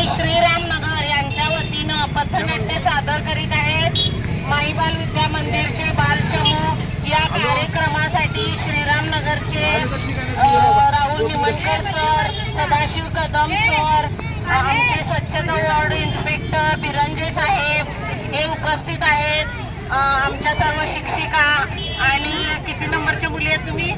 आणि श्रीराम नगर यांच्या वतीनं पथनाट्य सादर करीत आहेत. माईबाल विद्या मंदिरचे बालचमू या कार्यक्रमासाठी श्रीराम नगरचे राहुल निमणकर सर सदाशिव कदम सर आमचे स्वच्छता वॉर्ड इन्स्पेक्टर बिरंजे साहेब हे उपस्थित आहेत. आमच्या सर्व शिक्षिका आणि किती नंबरच्या मुली आहेत तुम्ही?